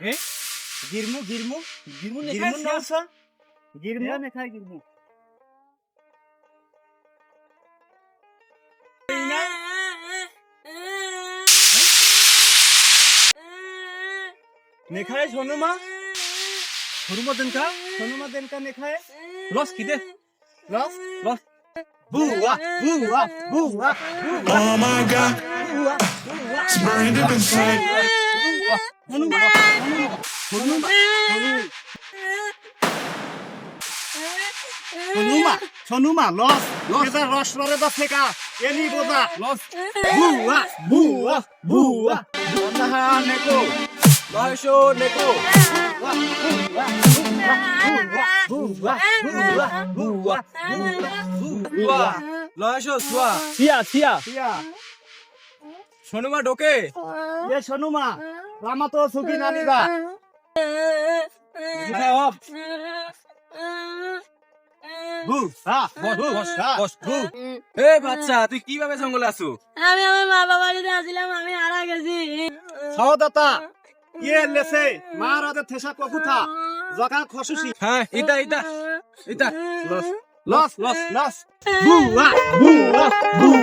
Ne? Girmu, girmu. Girmu ne Girmun ne olsa? Girmu ne? metal girmu. नेखा है सोनू माँ सोनू माँ दिन का सोनू माँ दिन का नेखा है लॉस किधर लॉस लॉस बुआ बुआ बुआ बुआ it's burned deep inside. হনুমা হনুমা লস এটা রস লরে দশ টাকা এনি বোঝা লস। বুয়া বুয়া বুয়া বুয়া নেকো লয়শো নেকো। লয়শো সুয়া সিয়া সিয়া। সিয়া। সোনুমা ডোকে এ শনুমা রামা তো সুখী নানিদা কোথায় অফ বু হা বস বস বস এ বাচ্চা তুই কীভাবে জঙ্গলে আসু আমি আমার মা বাবার বাড়িতে আসছিলাম আমি হারা গেছি। সহদাতা ইয়ে লেসে মহারাজা থেসা ককুথা জকা খসুসি। হ্যাঁ ইতা ইতা ইতা লস লস লস। বুয়া বুয়া বুয়া বুয়া বুয়া